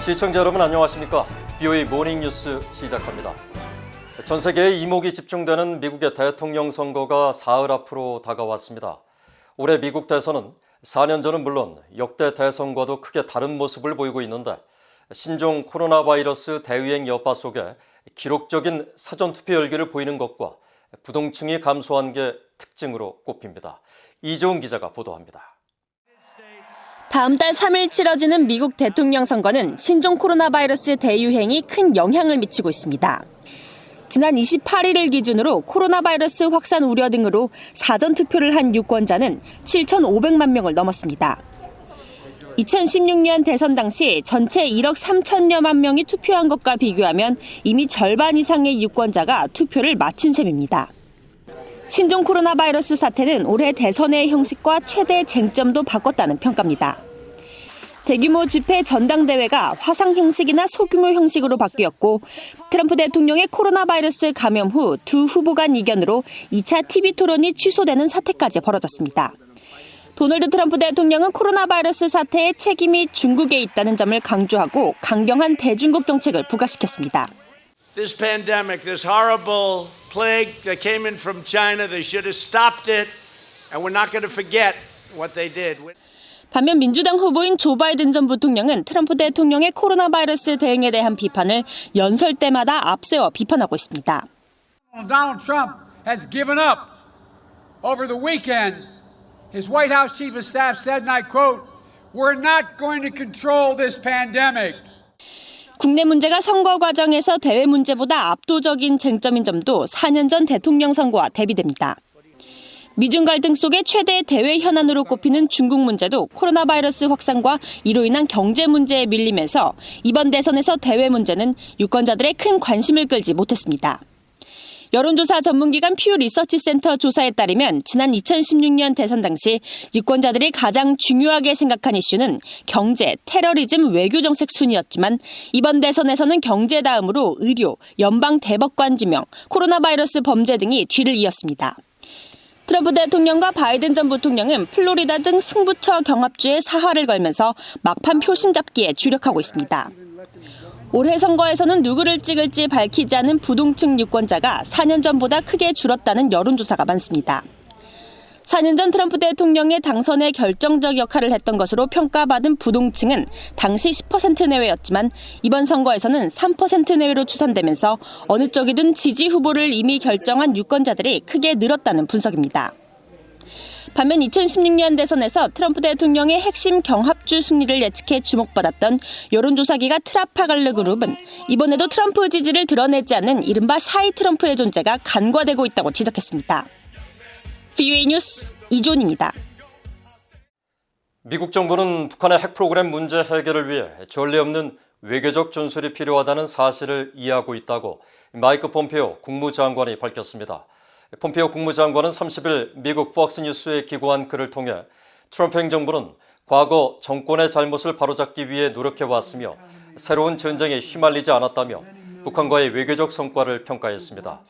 시청자 여러분 안녕하십니까? BOE 모닝 뉴스 시작합니다. 전 세계의 이목이 집중되는 미국의 대통령 선거가 사흘 앞으로 다가왔습니다. 올해 미국 대선은 4년 전은 물론 역대 대선과도 크게 다른 모습을 보이고 있는데 신종 코로나 바이러스 대유행 여파 속에 기록적인 사전 투표 열기를 보이는 것과 부동층이 감소한 게 특징으로 꼽힙니다. 이재훈 기자가 보도합니다. 다음 달 3일 치러지는 미국 대통령 선거는 신종 코로나 바이러스 대유행이 큰 영향을 미치고 있습니다. 지난 28일을 기준으로 코로나 바이러스 확산 우려 등으로 사전 투표를 한 유권자는 7,500만 명을 넘었습니다. 2016년 대선 당시 전체 1억 3천여만 명이 투표한 것과 비교하면 이미 절반 이상의 유권자가 투표를 마친 셈입니다. 신종 코로나 바이러스 사태는 올해 대선의 형식과 최대 쟁점도 바꿨다는 평가입니다. 대규모 집회 전당대회가 화상 형식이나 소규모 형식으로 바뀌었고 트럼프 대통령의 코로나 바이러스 감염 후 두 후보 간 이견으로 2차 TV 토론이 취소되는 사태까지 벌어졌습니다. 도널드 트럼프 대통령은 코로나 바이러스 사태의 책임이 중국에 있다는 점을 강조하고 강경한 대중국 정책을 부각시켰습니다. this pandemic, this horrible plague that came in from China. They should have stopped it, and we're not going to forget what they did. 반면 민주당 후보인 조 바이든 전 부통령은 트럼프 대통령의 코로나 바이러스 대응에 대한 비판을 연설 때마다 앞세워 비판하고 있습니다. Donald Trump has given up. Over the weekend, his White House chief of staff said, and I quote, We're not going to control this pandemic. 국내 문제가 선거 과정에서 대외 문제보다 압도적인 쟁점인 점도 4년 전 대통령 선거와 대비됩니다. 미중 갈등 속에 최대 대외 현안으로 꼽히는 중국 문제도 코로나 바이러스 확산과 이로 인한 경제 문제에 밀리면서 이번 대선에서 대외 문제는 유권자들의 큰 관심을 끌지 못했습니다. 여론조사 전문기관 퓨 리서치 센터 조사에 따르면 지난 2016년 대선 당시 유권자들이 가장 중요하게 생각한 이슈는 경제, 테러리즘, 외교 정책 순이었지만 이번 대선에서는 경제 다음으로 의료, 연방 대법관 지명, 코로나 바이러스 범죄 등이 뒤를 이었습니다. 트럼프 대통령과 바이든 전 부통령은 플로리다 등 승부처 경합주에 사활을 걸면서 막판 표심 잡기에 주력하고 있습니다. 올해 선거에서는 누구를 찍을지 밝히지 않은 부동층 유권자가 4년 전보다 크게 줄었다는 여론조사가 많습니다. 4년 전 트럼프 대통령의 당선에 결정적 역할을 했던 것으로 평가받은 부동층은 당시 10% 내외였지만 이번 선거에서는 3% 내외로 추산되면서 어느 쪽이든 지지 후보를 이미 결정한 유권자들이 크게 늘었다는 분석입니다. 반면 2016년 대선에서 트럼프 대통령의 핵심 경합주 승리를 예측해 주목받았던 여론조사기가 트라파갈르 그룹은 이번에도 트럼프 지지를 드러내지 않는 이른바 샤이 트럼프의 존재가 간과되고 있다고 지적했습니다. BUA 뉴스 이존입니다. 미국 정부는 북한의 핵 프로그램 문제 해결을 위해 전례 없는 외교적 전술이 필요하다는 사실을 이해하고 있다고 마이크 폼페오 국무장관이 밝혔습니다. 폼페오 국무장관은 30일 미국 폭스뉴스에 기고한 글을 통해 트럼프 행정부는 과거 정권의 잘못을 바로잡기 위해 노력해왔으며 새로운 전쟁에 휘말리지 않았다며 북한과의 외교적 성과를 평가했습니다.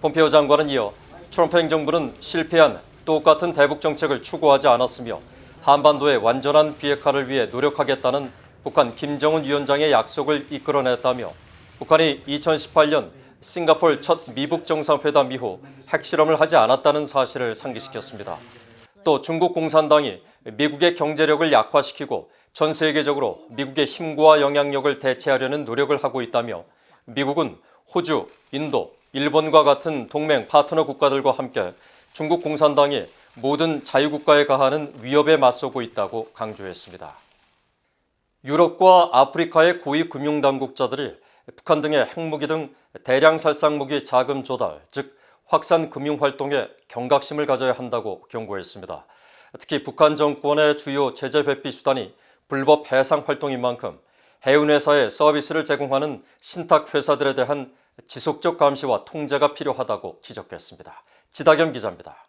폼페오 장관은 이어 트럼프 행정부는 실패한 똑같은 대북 정책을 추구하지 않았으며 한반도의 완전한 비핵화를 위해 노력하겠다는 북한 김정은 위원장의 약속을 이끌어냈다며 북한이 2018년 싱가폴 첫 미북 정상회담 이후 핵실험을 하지 않았다는 사실을 상기시켰습니다. 또 중국 공산당이 미국의 경제력을 약화시키고 전 세계적으로 미국의 힘과 영향력을 대체하려는 노력을 하고 있다며 미국은 호주, 인도, 일본과 같은 동맹 파트너 국가들과 함께 중국 공산당이 모든 자유국가에 가하는 위협에 맞서고 있다고 강조했습니다. 유럽과 아프리카의 고위 금융당국자들이 북한 등의 핵무기 등 대량 살상 무기 자금 조달, 즉 확산 금융 활동에 경각심을 가져야 한다고 경고했습니다. 특히 북한 정권의 주요 제재 회피 수단이 불법 해상 활동인 만큼 해운회사에 서비스를 제공하는 신탁 회사들에 대한 지속적 감시와 통제가 필요하다고 지적했습니다. 지다겸 기자입니다.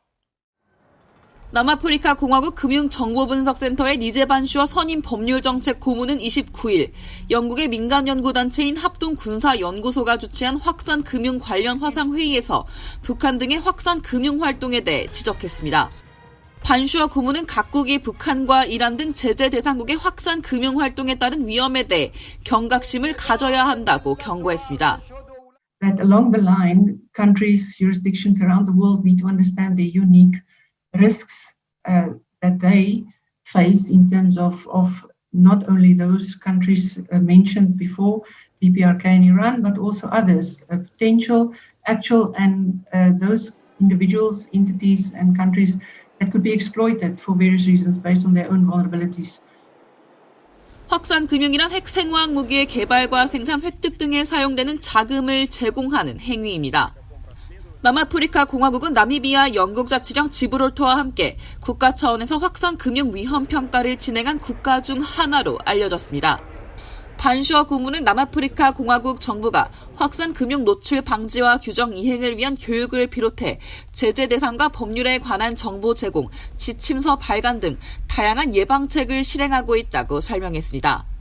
남아프리카 공화국 금융정보분석센터의 니제반 슈어 선임 법률정책 고문은 29일 영국의 민간연구단체인 합동군사연구소가 주최한 확산 금융 관련 화상회의에서 북한 등의 확산 금융 활동에 대해 지적했습니다. 반슈어 고문은 각국이 북한과 이란 등 제재 대상국의 확산 금융 활동에 따른 위험에 대해 경각심을 가져야 한다고 경고했습니다. that along the line, countries, jurisdictions around the world need to understand the unique risks uh, that they face in terms of, of not only those countries uh, mentioned before, PPRK and Iran, but also others, uh, potential, actual, and uh, those individuals, entities, and countries that could be exploited for various reasons based on their own vulnerabilities. 확산 금융이란 핵 생화학 무기의 개발과 생산 획득 등에 사용되는 자금을 제공하는 행위입니다. 남아프리카 공화국은 나미비아 영국 자치령 지브롤터와 함께 국가 차원에서 확산 금융 위험 평가를 진행한 국가 중 하나로 알려졌습니다. 반슈어 고문은 남아프리카 공화국 정부가 확산 금융 노출 방지와 규정 이행을 위한 교육을 비롯해 제재 대상과 법률에 관한 정보 제공, 지침서 발간 등 다양한 예방책을 실행하고 있다고 설명했습니다.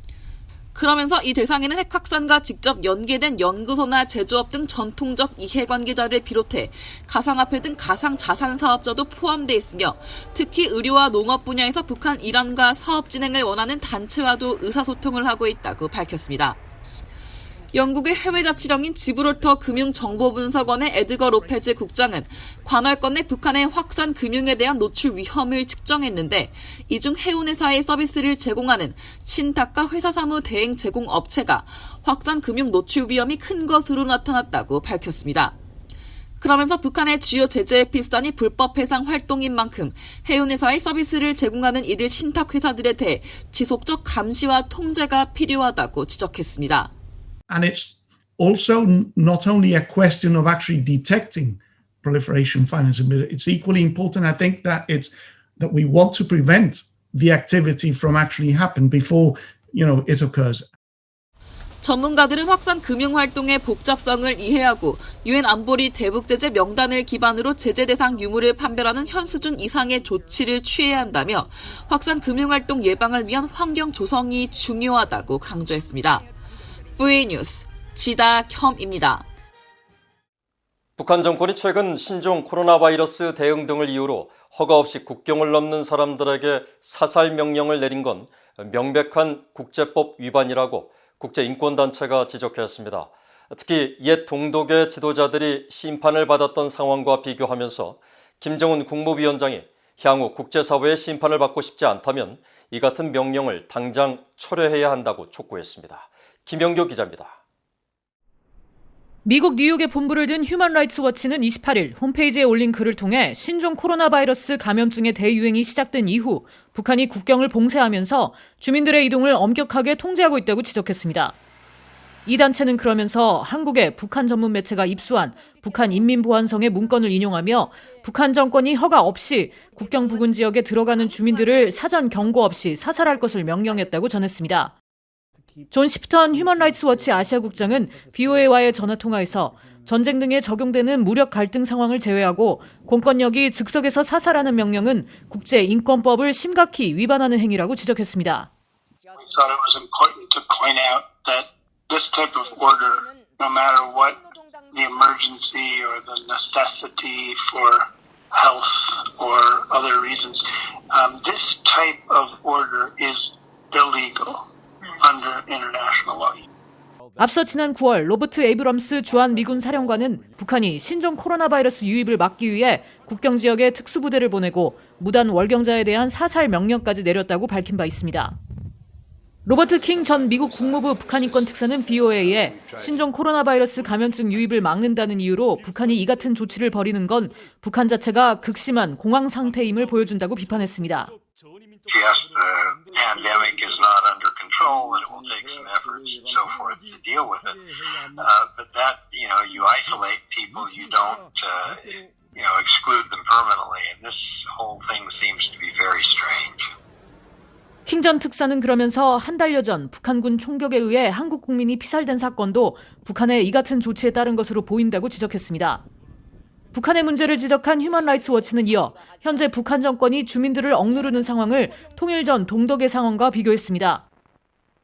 그러면서 이 대상에는 핵 확산과 직접 연계된 연구소나 제조업 등 전통적 이해관계자를 비롯해 가상화폐 등 가상 자산 사업자도 포함돼 있으며 특히 의료와 농업 분야에서 북한 이란과 사업 진행을 원하는 단체와도 의사소통을 하고 있다고 밝혔습니다. 영국의 해외 자치령인 지브롤터 금융정보분석원의 에드거 로페즈 국장은 관할권 내 북한의 확산 금융에 대한 노출 위험을 측정했는데 이 중 해운회사의 서비스를 제공하는 신탁과 회사 사무 대행 제공 업체가 확산 금융 노출 위험이 큰 것으로 나타났다고 밝혔습니다. 그러면서 북한의 주요 제재 에피수단이 불법 해상 활동인 만큼 해운회사의 서비스를 제공하는 이들 신탁회사들에 대해 지속적 감시와 통제가 필요하다고 지적했습니다. And it's also not only a question of actually detecting proliferation financing, but it's equally important, I think, that it's that we want to prevent the activity from actually happen before you know it occurs. 전문가들은 확산 금융 활동의 복잡성을 이해하고 유엔 안보리 대북 제재 명단을 기반으로 제재 대상 유무를 판별하는 현 수준 이상의 조치를 취해야 한다며 확산 금융 활동 예방을 위한 환경 조성이 중요하다고 강조했습니다. VA 뉴스 지다혐입니다. 북한 정권이 최근 신종 코로나 바이러스 대응 등을 이유로 허가 없이 국경을 넘는 사람들에게 사살 명령을 내린 건 명백한 국제법 위반이라고 국제인권단체가 지적했습니다. 특히 옛 동독의 지도자들이 심판을 받았던 상황과 비교하면서 김정은 국무위원장이 향후 국제사회의 심판을 받고 싶지 않다면 이 같은 명령을 당장 철회해야 한다고 촉구했습니다. 김영교 기자입니다. 미국 뉴욕에 본부를 둔 휴먼 라이츠 워치는 28일 홈페이지에 올린 글을 통해 신종 코로나 바이러스 감염증의 대유행이 시작된 이후 북한이 국경을 봉쇄하면서 주민들의 이동을 엄격하게 통제하고 있다고 지적했습니다. 이 단체는 그러면서 한국의 북한 전문 매체가 입수한 북한 인민보안성의 문건을 인용하며 북한 정권이 허가 없이 국경 부근 지역에 들어가는 주민들을 사전 경고 없이 사살할 것을 명령했다고 전했습니다. 존 시프턴 휴먼 라이츠 워치 아시아 국장은 BOA와의 전화 통화에서 전쟁 등에 적용되는 무력 갈등 상황을 제외하고 공권력이 즉석에서 사살하는 명령은 국제 인권법을 심각히 위반하는 행위라고 지적했습니다. Um. 앞서 지난 9월 로버트 에이브럼스 주한 미군 사령관은 북한이 신종 코로나 바이러스 유입을 막기 위해 국경 지역에 특수부대를 보내고 무단 월경자에 대한 사살 명령까지 내렸다고 밝힌 바 있습니다. 로버트 킹 전 미국 국무부 북한인권 특사는 BOA에 신종 코로나 바이러스 감염증 유입을 막는다는 이유로 북한이 이 같은 조치를 벌이는 건 북한 자체가 극심한 공황 상태임을 보여준다고 비판했습니다. Yes, the pandemic is not under control and it will take some efforts and so forth to deal with it. Uh, but that, you know, you isolate people, you don't, uh, you know, exclude them permanently. And this whole thing seems to be very strange. 킹전 특사는 그러면서 한 달여 전 북한군 총격에 의해 한국 국민이 피살된 사건도 북한의 이 같은 조치에 따른 것으로 보인다고 지적했습니다. 북한의 문제를 지적한 휴먼 라이츠 워치는 이어 현재 북한 정권이 주민들을 억누르는 상황을 통일 전 동독의 상황과 비교했습니다.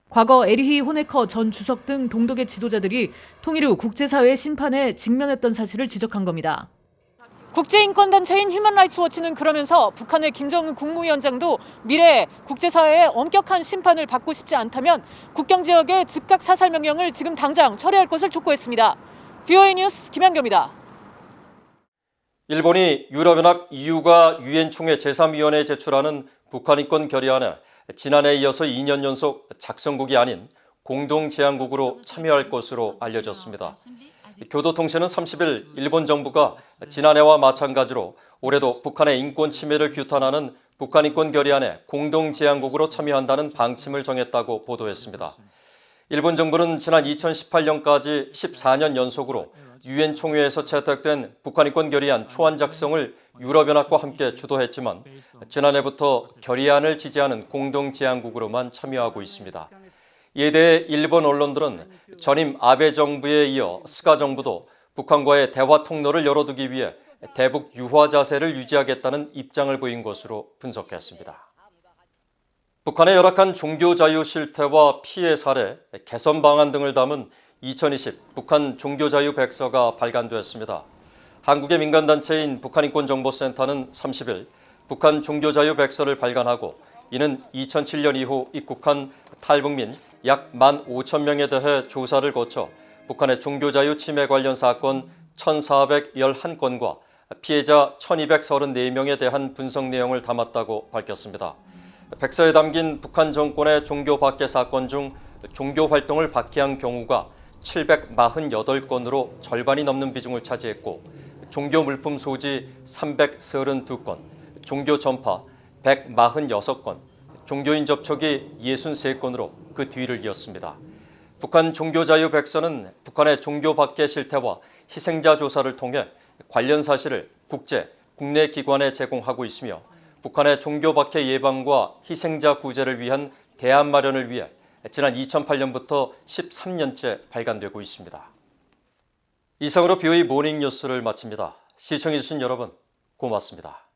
과거 에리히 호네커 전 주석 등 동독의 지도자들이 통일 후 국제사회의 심판에 직면했던 사실을 지적한 겁니다. 국제인권단체인 휴먼라이츠 워치는 그러면서 북한의 김정은 국무위원장도 미래에 국제사회의 엄격한 심판을 받고 싶지 않다면 국경 지역의 즉각 사살 명령을 지금 당장 철회할 것을 촉구했습니다. VOA 뉴스 김현경입니다. 일본이 유럽연합 EU가 유엔 총회 제3위원회에 제출하는 북한 인권 결의안에 지난해에 이어서 2년 연속 작성국이 아닌 공동 제안국으로 참여할 것으로 알려졌습니다. 교도통신은 30일 일본 정부가 지난해와 마찬가지로 올해도 북한의 인권 침해를 규탄하는 북한 인권 결의안에 공동 제안국으로 참여한다는 방침을 정했다고 보도했습니다. 일본 정부는 지난 2018년까지 14년 연속으로 유엔 총회에서 채택된 북한 인권 결의안 초안 작성을 유럽연합과 함께 주도했지만 지난해부터 결의안을 지지하는 공동 제안국으로만 참여하고 있습니다. 이에 대해 일본 언론들은 전임 아베 정부에 이어 스가 정부도 북한과의 대화 통로를 열어두기 위해 대북 유화 자세를 유지하겠다는 입장을 보인 것으로 분석했습니다. 북한의 열악한 종교 자유 실태와 피해 사례, 개선 방안 등을 담은 2020 북한 종교 자유 백서가 발간되었습니다. 한국의 민간 단체인 북한인권정보센터는 30일 북한 종교 자유 백서를 발간하고 이는 2007년 이후 입국한 탈북민 약 1만 5천 명에 대해 조사를 거쳐 북한의 종교 자유 침해 관련 사건 1,411건과 피해자 1,234명에 대한 분석 내용을 담았다고 밝혔습니다. 백서에 담긴 북한 정권의 종교 박해 사건 중 종교 활동을 박해한 경우가 748건으로 절반이 넘는 비중을 차지했고 종교 물품 소지 332건, 종교 전파 146건, 종교인 접촉이 63건으로 그 뒤를 이었습니다. 북한 종교자유 백서는 북한의 종교 박해 실태와 희생자 조사를 통해 관련 사실을 국제, 국내 기관에 제공하고 있으며 북한의 종교 박해 예방과 희생자 구제를 위한 대안 마련을 위해 지난 2008년부터 13년째 발간되고 있습니다. 이상으로 BOE 모닝 뉴스를 마칩니다. 시청해주신 여러분 고맙습니다.